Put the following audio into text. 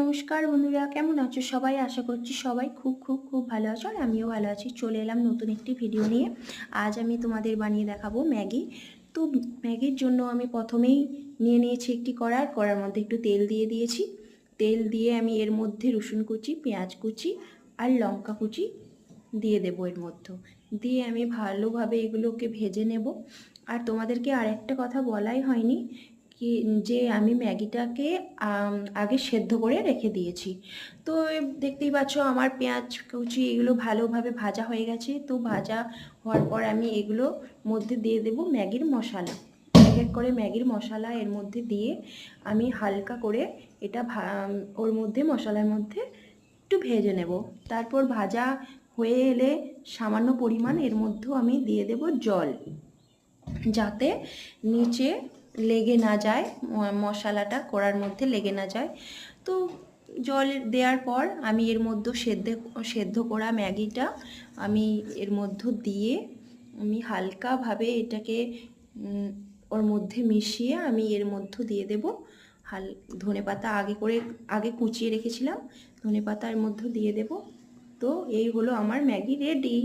নমস্কার বন্ধুরা, কেমন আছো সবাই? আশা করছি সবাই খুব খুব খুব ভালো আছো আর আমিও ভালো আছি। চলে এলাম নতুন একটি ভিডিও নিয়ে। আজ আমি তোমাদের বানিয়ে দেখাবো ম্যাগি। তো ম্যাগির জন্য আমি প্রথমেই নিয়ে নিয়েছি একটি কড়ার কড়ার মধ্যে একটু তেল দিয়ে দিয়েছি। তেল দিয়ে আমি এর মধ্যে রসুন কুচি, পেঁয়াজ কুচি আর লঙ্কা কুচি দিয়ে দেবো এর মধ্যে। দিয়ে আমি ভালোভাবে এগুলোকে ভেজে নেব। আর তোমাদেরকে আরেকটা কথা বলাই হয়নি কি যে আমি ম্যাগিটাকে আগে সেদ্ধ করে রেখে দিয়েছি। তো দেখতেই পাচ্ছ আমার পেঁয়াজ, কুচি এগুলো ভালোভাবে ভাজা হয়ে গেছে। তো ভাজা হওয়ার পর আমি এগুলো মধ্যে দিয়ে দেব ম্যাগির মশলা। এক এক করে ম্যাগির মশলা এর মধ্যে দিয়ে আমি হালকা করে এটা ওর মধ্যে, মশলার মধ্যে একটু ভেজে নেব। তারপর ভাজা হয়ে এলে সামান্য পরিমাণ এর মধ্যেও আমি দিয়ে দেব জল। যাতে নিচে লেগে না যায় মশলাটা কড়ার মধ্যে লেগে না যায়। তো জল দেওয়ার পর আমি এর মধ্যে সেদ্ধ সেদ্ধ করা ম্যাগিটা আমি এর মধ্যে দিয়ে আমি হালকাভাবে এটাকে ওর মধ্যে মিশিয়ে আমি এর মধ্যে দিয়ে দেব। হাল, ধনে পাতা আগে করে, আগে কুচিয়ে রেখেছিলাম, ধনে পাতা এর মধ্যে দিয়ে দেব। তো এই হলো আমার ম্যাগি রেডি।